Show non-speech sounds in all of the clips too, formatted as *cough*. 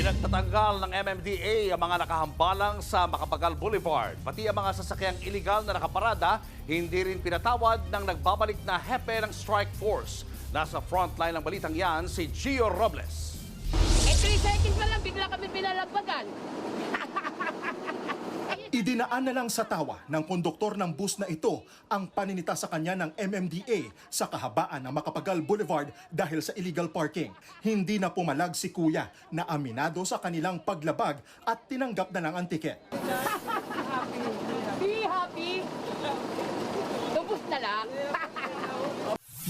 Pinagtatanggal ng MMDA ang mga nakahambalang sa Makapagal Boulevard. Pati ang mga sasakyang iligal na nakaparada, hindi rin pinatawad ng nagbabalik na hepe ng strike force. Nasa frontline ng balitang yan si Gio Robles. Eh, 3 seconds pa lang, bigla kami pinalampagan. *laughs* Idinaan na lang sa tawa ng konduktor ng bus na ito ang paninita sa kanya ng MMDA sa kahabaan ng Makapagal Boulevard dahil sa illegal parking. Hindi na pumalag si kuya na aminado sa kanilang paglabag at tinanggap na lang ang tiket. *laughs* Be happy. Lubos na lang.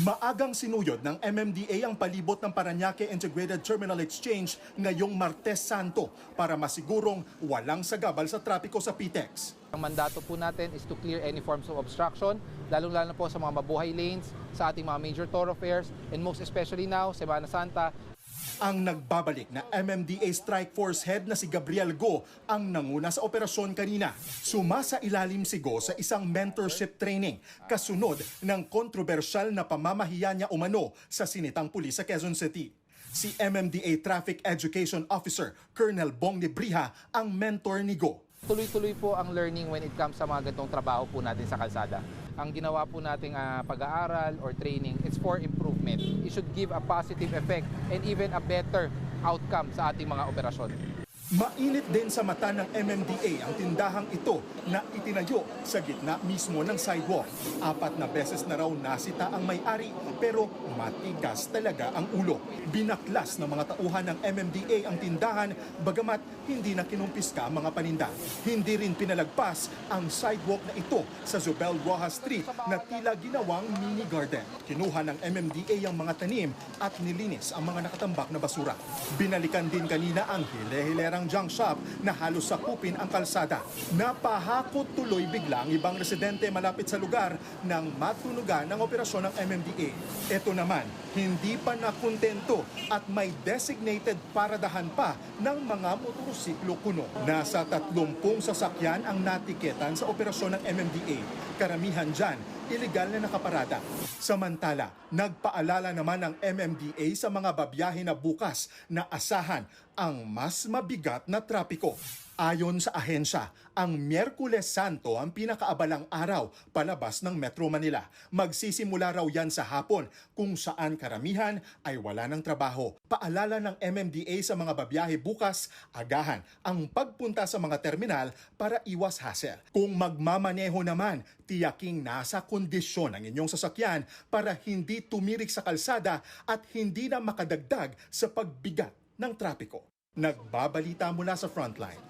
Maagang sinuyod ng MMDA ang palibot ng Paranaque Integrated Terminal Exchange ngayong Martes Santo para masigurong walang sagabal sa trapiko sa PTEX. Ang mandato po natin is to clear any forms of obstruction, lalong-lalo po sa mga mabuhay lanes, sa ating mga major thoroughfares, and most especially now, Semana Santa, Ang nagbabalik na MMDA Strike Force Head na si Gabriel Go ang nanguna sa operasyon kanina. Sumasa ilalim si Go sa isang mentorship training kasunod ng kontrobersyal na pamamahiya niya umano sa sinitang pulis sa Quezon City. Si MMDA Traffic Education Officer Colonel Bong Libriha ang mentor ni Go. tuloy-tuloy po ang learning when it comes sa mga ganitong trabaho po natin sa kalsada. Ang ginawa po nating ah, pag-aaral or training, it's for improvement. It should give a positive effect and even a better outcome sa ating mga operasyon. Mainit din sa mata ng MMDA ang tindahang ito na itinayo sa gitna mismo ng sidewalk. Apat na beses na raw nasita ang may-ari pero matigas talaga ang ulo. Binaklas ng mga tauhan ng MMDA ang tindahan bagamat hindi na kinumpiska ang mga paninda. Hindi rin pinalagpas ang sidewalk na ito sa Zubel Rojas Street na tila ginawang mini garden. Kinuha ng MMDA ang mga tanim at nilinis ang mga nakatambak na basura. Binalikan din kanina ang hile-hilerang junk shop na halos sakupin ang kalsada. Napahakot tuloy bigla ang ibang residente malapit sa lugar nang matunugan ng operasyon ng MMDA. Ito naman, hindi pa nakontento at may designated paradahan pa ng mga motorsiklo kuno. Nasa 30 sasakyan ang natiketan sa operasyon ng MMDA. Karamihan dyan, iligal na nakaparada. Samantala, nagpaalala naman ng MMDA sa mga babiyahe na bukas na asahan ang mas mabigat na trapiko. Ayon sa ahensya, ang Miyerkules Santo ang pinakaabalang araw palabas ng Metro Manila. Magsisimula raw yan sa hapon kung saan karamihan ay wala ng trabaho. Paalala ng MMDA sa mga babiyahe bukas, agahan ang pagpunta sa mga terminal para iwas hassle. Kung magmamaneho naman, tiyaking nasa kondisyon ang inyong sasakyan para hindi tumirik sa kalsada at hindi na makadagdag sa pagbigat ng trapiko. Nagbabalita mula sa Frontline,